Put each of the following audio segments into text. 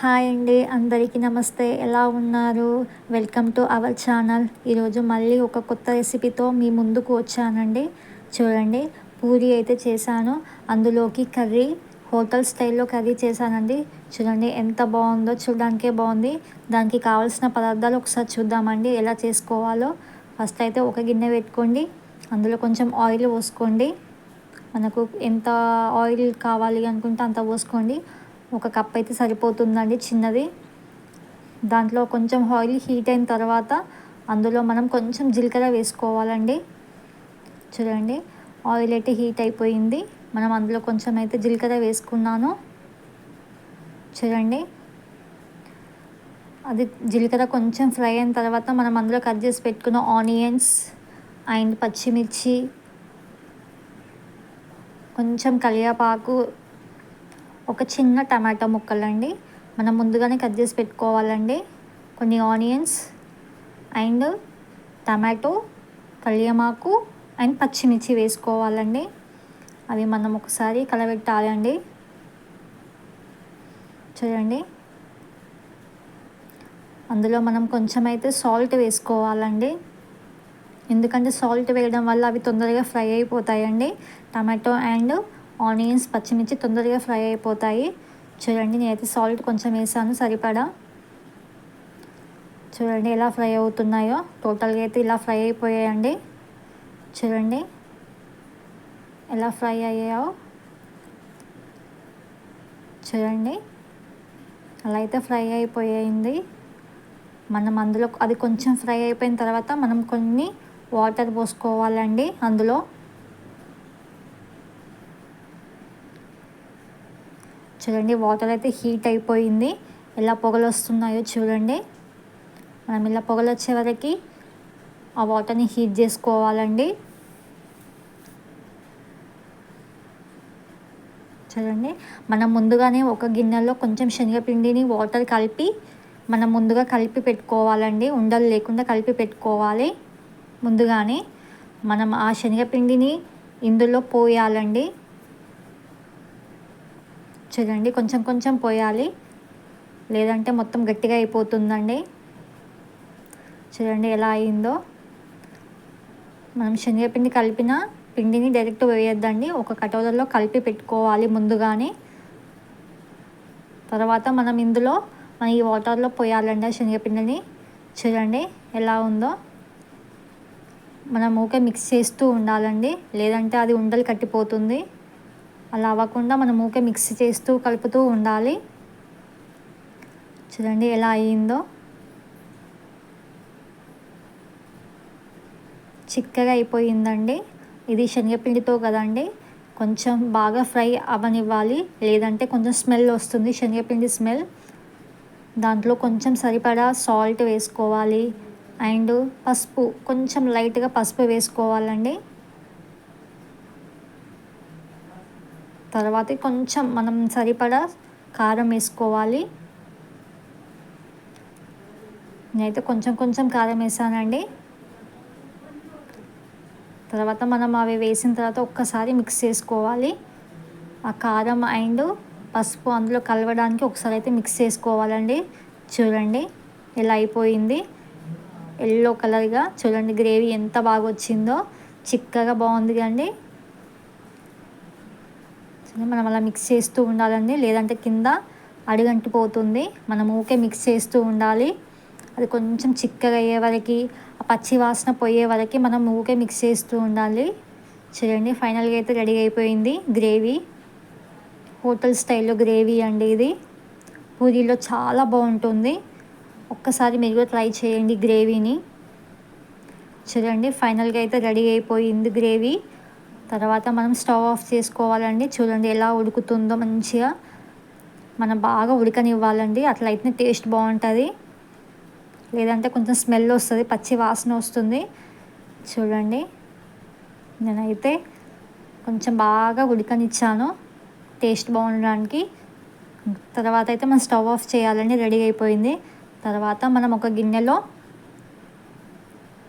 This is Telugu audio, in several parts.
హాయ్ అండి. అందరికీ నమస్తే. ఎలా ఉన్నారు? Welcome to our channel. ఈరోజు మళ్ళీ ఒక కొత్త రెసిపీతో మీ ముందుకు వచ్చానండి. చూడండి. పూరి అయితే చేశాను. అందులోకి కర్రీ హోటల్ స్టైల్లో కర్రీ చేశానండి. చూడండి ఎంత బాగుందో చూడడానికే బాగుంది. దానికి కావాల్సిన పదార్థాలు ఒకసారి చూద్దామండి. ఎలా చేసుకోవాలో. ఫస్ట్ అయితే ఒక గిన్నె పెట్టుకోండి. అందులో కొంచెం ఆయిల్ పోసుకోండి. మనకు ఎంత ఆయిల్ కావాలి అనుకుంటే అంత పోసుకోండి. ఒక కప్ అయితే సరిపోతుందండి చిన్నది. దాంట్లో కొంచెం ఆయిల్ హీట్ అయిన తర్వాత అందులో మనం కొంచెం జీలకర్ర వేసుకోవాలండి. చూడండి ఆయిల్ అయితే హీట్ అయిపోయింది. మనం అందులో కొంచెం అయితే జీలకర్ర వేసుకున్నాను. చూడండి అది జీలకర్ర కొంచెం ఫ్రై అయిన తర్వాత మనం అందులో కట్ చేసి పెట్టుకున్న ఆనియన్స్ అండ్ పచ్చిమిర్చి కొంచెం కలియాపాకు ఒక చిన్న టమాటా ముక్కలండి. మనం ముందుగానే కట్ చేసి పెట్టుకోవాలండి. కొన్ని ఆనియన్స్ అండ్ టమాటో కలియమాకు అండ్ పచ్చిమిర్చి వేసుకోవాలండి. అవి మనం ఒకసారి కలబెట్టాలండి చూడండి. అందులో మనం కొంచెం అయితే సాల్ట్ వేసుకోవాలండి. ఎందుకంటే సాల్ట్ వేయడం వల్ల అవి తొందరగా ఫ్రై అయిపోతాయండి. టమాటో అండ్ ఆనియన్స్ పచ్చిమిర్చి తొందరగా ఫ్రై అయిపోతాయి. చూడండి నేనైతే సాల్ట్ కొంచెం వేసాను సరిపడా. చూడండి ఎలా ఫ్రై అవుతున్నాయో. టోటల్గా అయితే ఇలా ఫ్రై అయిపోయాయండి. చూడండి ఎలా ఫ్రై అయ్యాయో. చూడండి అలా అయితే ఫ్రై అయిపోయింది. మనం అందులో అది కొంచెం ఫ్రై అయిపోయిన తర్వాత మనం కొన్ని వాటర్ పోసుకోవాలండి అందులో. చూడండి వాటర్ అయితే హీట్ అయిపోయింది. ఎలా పొగలు వస్తున్నాయో చూడండి. మనం ఇలా పొగలు వచ్చే వరకు ఆ వాటర్ని హీట్ చేసుకోవాలండి. చూడండి మనం ముందుగానే ఒక గిన్నెలో కొంచెం శనగపిండిని వాటర్ కలిపి మనం ముందుగా కలిపి పెట్టుకోవాలండి. ఉండలు లేకుండా కలిపి పెట్టుకోవాలి. ముందుగానే మనం ఆ శనగపిండిని ఇందులో పోయాలండి. చూడండి కొంచెం కొంచెం పోయాలి. లేదంటే మొత్తం గట్టిగా అయిపోతుందండి. చూడండి ఎలా అయిందో. మనం శనగపిండి కలిపిన పిండిని డైరెక్ట్ వేయొద్దండి. ఒక కటోరలో కలిపి పెట్టుకోవాలి ముందుగానే. తర్వాత మనం ఇందులో మన ఈ వాటర్లో పోయాలండి శనగపిండిని. చూడండి ఎలా ఉందో. మనం ఊకే మిక్స్ చేస్తూ ఉండాలండి. లేదంటే అది ఉండలు కట్టిపోతుంది. అలా అవ్వకుండా మనం ఊకే మిక్స్ చేస్తూ కలుపుతూ ఉండాలి. చూడండి ఎలా అయ్యిందో. చిక్కగా అయిపోయిందండి. ఇది శనగపిండితో కదండి. కొంచెం బాగా ఫ్రై అవనివ్వాలి లేదంటే కొంచెం స్మెల్ వస్తుంది శనగపిండి స్మెల్ దాంట్లో కొంచెం సరిపడా సాల్ట్ వేసుకోవాలి. అండ్ పసుపు కొంచెం లైట్గా పసుపు వేసుకోవాలండి. తర్వాత కొంచెం మనం సరిపడా కారం వేసుకోవాలి. నేనైతే కొంచెం కొంచెం కారం వేసానండి. తర్వాత మనం అవి వేసిన తర్వాత ఒక్కసారి మిక్స్ చేసుకోవాలి. ఆ కారం అండ్ పసుపు అందులో కలవడానికి ఒకసారి అయితే మిక్స్ చేసుకోవాలండి. చూడండి ఎలా అయిపోయింది. ఎల్లో కలర్గా చూడండి గ్రేవీ ఎంత బాగా వచ్చిందో చిక్కగా బాగుంది కండి మనం అలా మిక్స్ చేస్తూ ఉండాలండి. లేదంటే కింద అడుగంటిపోతుంది. మనం ఊకే మిక్స్ చేస్తూ ఉండాలి. అది కొంచెం చిక్కగా అయ్యే వరకు ఆ పచ్చి వాసన పోయే వరకు మనం ఊకే మిక్స్ చేస్తూ ఉండాలి. చూడండి ఫైనల్గా అయితే రెడీ అయిపోయింది గ్రేవీ. హోటల్ స్టైల్లో గ్రేవీ అండి ఇది. పూరీలో చాలా బాగుంటుంది. ఒక్కసారి మీరు కూడా ట్రై చేయండి గ్రేవీని. చూడండి ఫైనల్గా అయితే రెడీ అయిపోయింది గ్రేవీ. తర్వాత మనం స్టవ్ ఆఫ్ చేసుకోవాలండి. చూడండి ఎలా ఉడుకుతుందో మంచిగా. మనం బాగా ఉడకనివ్వాలండి. అట్లా అయితే టేస్ట్ బాగుంటుంది. లేదంటే కొంచెం స్మెల్ వస్తుంది పచ్చి వాసన వస్తుంది. చూడండి. నేనైతే కొంచెం బాగా ఉడకనిచ్చాను. టేస్ట్ బాగుండడానికి. తర్వాత అయితే మనం స్టవ్ ఆఫ్ చేయాలండి. రెడీ అయిపోయింది. తర్వాత మనం ఒక గిన్నెలో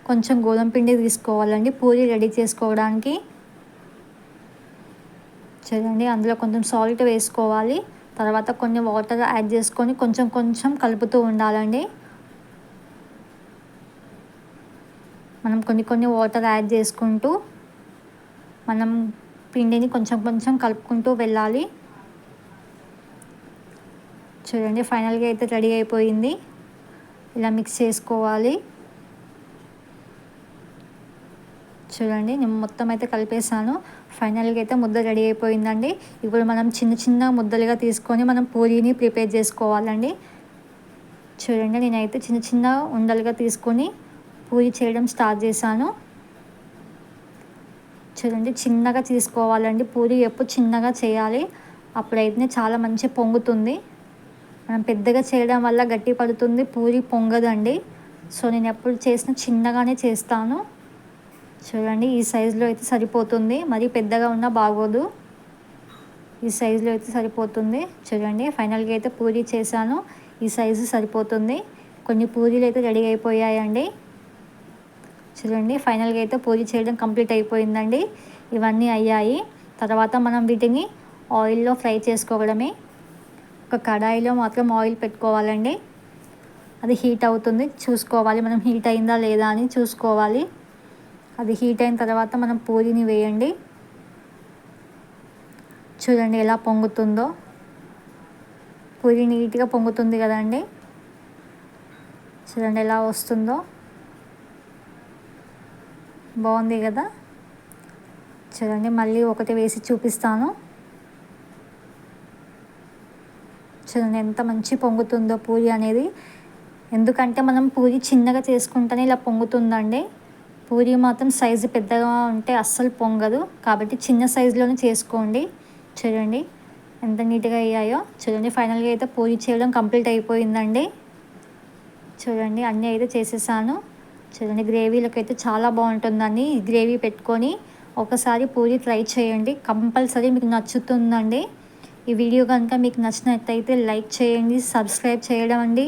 కొంచెం గోధుమ పిండి తీసుకోవాలండి. పూరి రెడీ చేసుకోవడానికి. చూడండి అందులో కొంచెం సాల్ట్ వేసుకోవాలి. తర్వాత కొన్ని వాటర్ యాడ్ చేసుకొని కొంచెం కొంచెం కలుపుతూ ఉండాలండి. మనం కొన్ని కొన్ని వాటర్ యాడ్ చేసుకుంటూ మనం పిండిని కొంచెం కొంచెం కలుపుకుంటూ వెళ్ళాలి. చూడండి ఫైనల్గా అయితే రెడీ అయిపోయింది. ఇలా మిక్స్ చేసుకోవాలి. చూడండి నేను మొత్తం అయితే కలిపేసాను ఫైనల్గా అయితే ముద్ద రెడీ అయిపోయిందండి. ఇప్పుడు మనం చిన్న చిన్న ముద్దలుగా తీసుకొని మనం పూరీని ప్రిపేర్ చేసుకోవాలండి. చూడండి నేనైతే చిన్న చిన్న ఉండలుగా తీసుకొని పూరి చేయడం స్టార్ట్ చేశాను. చూడండి చిన్నగా తీసుకోవాలండి. పూరి ఎప్పుడు చిన్నగా చేయాలి అప్పుడైతే చాలా మంచి పొంగుతుంది. మనం పెద్దగా చేయడం వల్ల గట్టి పడుతుంది పూరి పొంగదండి. సో నేను ఎప్పుడు చేసిన చిన్నగానే చేస్తాను. చూడండి ఈ సైజులో అయితే సరిపోతుంది. మరి పెద్దగా ఉన్నా బాగోదు. ఈ సైజులో అయితే సరిపోతుంది. చూడండి ఫైనల్గా అయితే పూరి చేశాను. ఈ సైజు సరిపోతుంది. కొన్ని పూరీలు అయితే రెడీ అయిపోయాయండి. చూడండి ఫైనల్గా అయితే పూరి చేయడం కంప్లీట్ అయిపోయిందండి. ఇవన్నీ అయ్యాయి. తర్వాత మనం వీటిని ఆయిల్లో ఫ్రై చేసుకోవడమే. ఒక కడాయిలో మాత్రం ఆయిల్ పెట్టుకోవాలండి. అది హీట్ అవుతుంది. చూసుకోవాలి. మనం హీట్ అయిందా లేదా అని చూసుకోవాలి. అది హీట్ అయిన తర్వాత మనం పూరిని వేయండి. చూడండి ఎలా పొంగుతుందో. పూరి నీట్గా పొంగుతుంది కదండి. చూడండి ఎలా వస్తుందో. బాగుంది కదా. చూడండి మళ్ళీ ఒకటి వేసి చూపిస్తాను. చూడండి ఎంత మంచి పొంగుతుందో పూరి అనేది. ఎందుకంటే మనం పూరి చిన్నగా చేసుకుంటేనే ఇలా పొంగుతుందండి. పూరి మాత్రం సైజు పెద్దగా ఉంటే అస్సలు పొంగదు. కాబట్టి చిన్న సైజులోనే చేసుకోండి. చూడండి ఎంత నీట్గా అయ్యాయో. చూడండి ఫైనల్గా అయితే పూరి చేయడం కంప్లీట్ అయిపోయిందండి. చూడండి అన్నీ అయితే చేసేసాను. చూడండి గ్రేవీలకు అయితే చాలా బాగుంటుందండి. గ్రేవీ పెట్టుకొని ఒకసారి పూరి ట్రై చేయండి. కంపల్సరీ మీకు నచ్చుతుందండి. ఈ వీడియో కనుక మీకు నచ్చినట్టయితే లైక్ చేయండి సబ్స్క్రైబ్ చేయడం అండి.